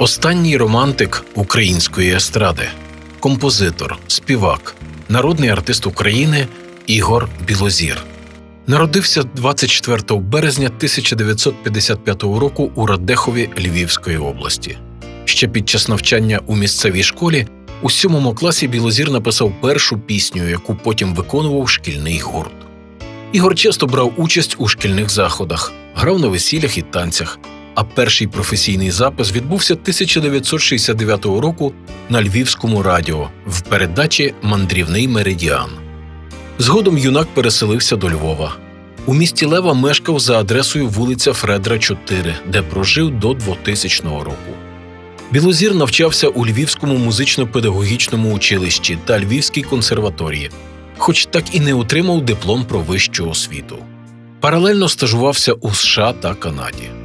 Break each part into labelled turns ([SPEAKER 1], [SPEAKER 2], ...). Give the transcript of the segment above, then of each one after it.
[SPEAKER 1] Останній романтик української естради, композитор, співак, народний артист України Ігор Білозір. Народився 24 березня 1955 року у Радехові Львівської області. Ще під час навчання у місцевій школі у сьомому класі Білозір написав першу пісню, яку потім виконував шкільний гурт. Ігор часто брав участь у шкільних заходах, грав на весіллях і танцях, а перший професійний запис відбувся 1969 року на Львівському радіо в передачі Мандрівний меридіан. Згодом юнак переселився до Львова. У місті Лева мешкав за адресою вулиця Фредра 4, де прожив до 2000 року. Білозір навчався у Львівському музично-педагогічному училищі та Львівській консерваторії, хоч так і не отримав диплом про вищу освіту. Паралельно стажувався у США та Канаді.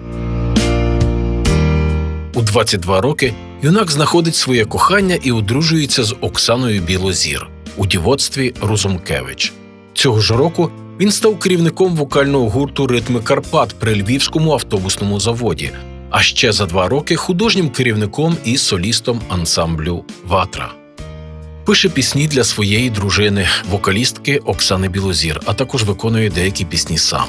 [SPEAKER 1] У 22 роки юнак знаходить своє кохання і одружується з Оксаною Білозір у дівоцтві Розумкевич. Цього ж року він став керівником вокального гурту Ритми Карпат при Львівському автобусному заводі, а ще за два роки художнім керівником і солістом ансамблю Ватра. Пише пісні для своєї дружини, вокалістки Оксани Білозір, а також виконує деякі пісні сам.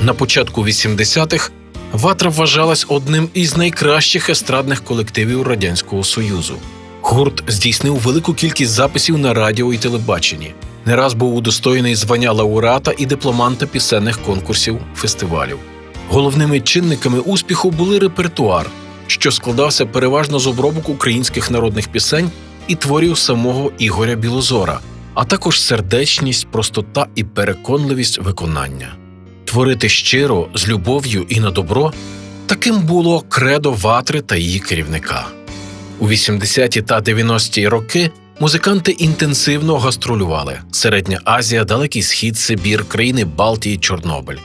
[SPEAKER 1] На початку 80-х Ватра вважалась одним із найкращих естрадних колективів Радянського Союзу. Гурт здійснив велику кількість записів на радіо і телебаченні. Не раз був удостоєний звання лауреата і дипломанта пісенних конкурсів фестивалів. Головними чинниками успіху були репертуар, що складався переважно з обробок українських народних пісень і творів самого Ігоря Білозора, а також сердечність, простота і переконливість виконання. Творити щиро, з любов'ю і на добро таким було кредо ватри та її керівника. У 80-ті та 90-ті роки музиканти інтенсивно гастролювали Середня Азія, Далекий Схід, Сибір, країни Балтії, Чорнобиль.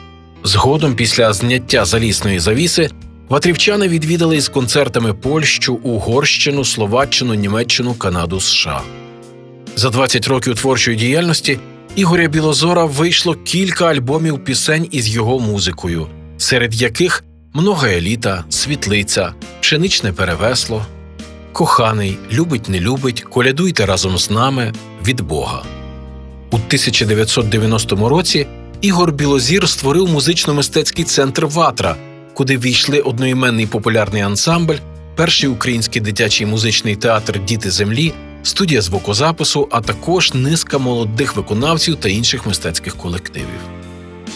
[SPEAKER 1] Згодом, після зняття залісної завіси, ватрівчани відвідали із концертами Польщу, Угорщину, Словаччину, Німеччину, Канаду, США. За 20 років творчої діяльності Ігоря Білозора вийшло кілька альбомів пісень із його музикою, серед яких Много еліта, Світлиця, Пшеничне перевесло, Коханий, Любить не любить, Колядуйте разом з нами від Бога. У 1990 році Ігор Білозір створив музично-мистецький центр Ватра, куди війшли одноіменний популярний ансамбль, перший український дитячий музичний театр Діти землі, студія звукозапису, а також низка молодих виконавців та інших мистецьких колективів.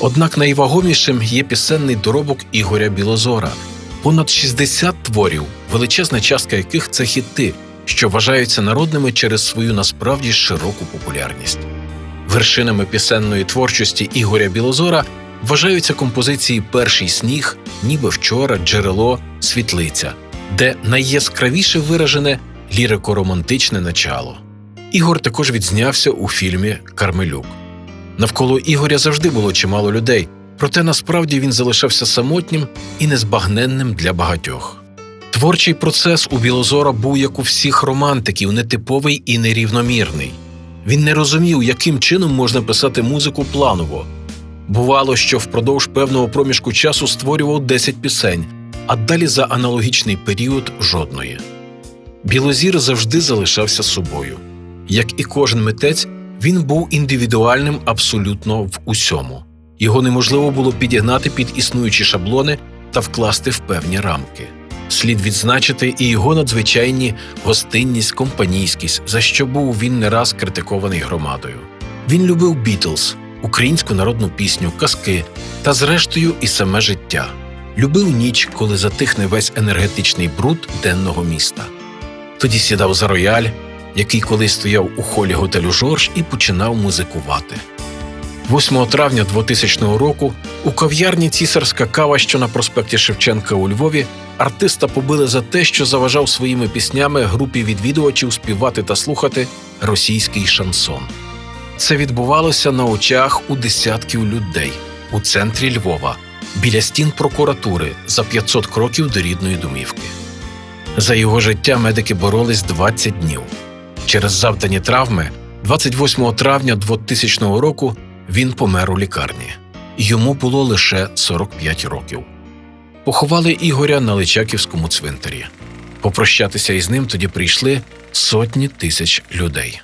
[SPEAKER 1] Однак найвагомішим є пісенний доробок Ігоря Білозора понад 60 творів, величезна частка яких це хіти, що вважаються народними через свою насправді широку популярність. Вершинами пісенної творчості Ігоря Білозора вважаються композиції Перший сніг, ніби вчора, джерело, світлиця, де найяскравіше виражене лірико-романтичне начало. Ігор також відзнявся у фільмі Кармелюк. Навколо Ігоря завжди було чимало людей, проте насправді він залишався самотнім і незбагненним для багатьох. Творчий процес у Білозора був як у всіх романтиків, нетиповий і нерівномірний. Він не розумів, яким чином можна писати музику планово. Бувало, що впродовж певного проміжку часу створював 10 пісень, а далі за аналогічний період жодної. Білозір завжди залишався собою. Як і кожен митець, він був індивідуальним абсолютно в усьому. Його неможливо було підігнати під існуючі шаблони та вкласти в певні рамки. Слід відзначити і його надзвичайні гостинність, компанійськість, за що був він не раз критикований громадою. Він любив Бітлз, українську народну пісню, казки та, зрештою, і саме життя. Любив ніч, коли затихне весь енергетичний бруд денного міста. Тоді сідав за рояль, який колись стояв у холі готелю Жорж, і починав музикувати. 8 травня 2000 року у кав'ярні Цісарська кава, що на проспекті Шевченка у Львові, артиста побили за те, що заважав своїми піснями групі відвідувачів співати та слухати російський шансон. Це відбувалося на очах у десятків людей у центрі Львова, біля стін прокуратури за 500 кроків до рідної домівки. За його життя медики боролись 20 днів. Через завдані травми, 28 травня 2000 року, він помер у лікарні. Йому було лише 45 років. Поховали Ігоря на Личаківському цвинтарі. Попрощатися із ним тоді прийшли сотні тисяч людей.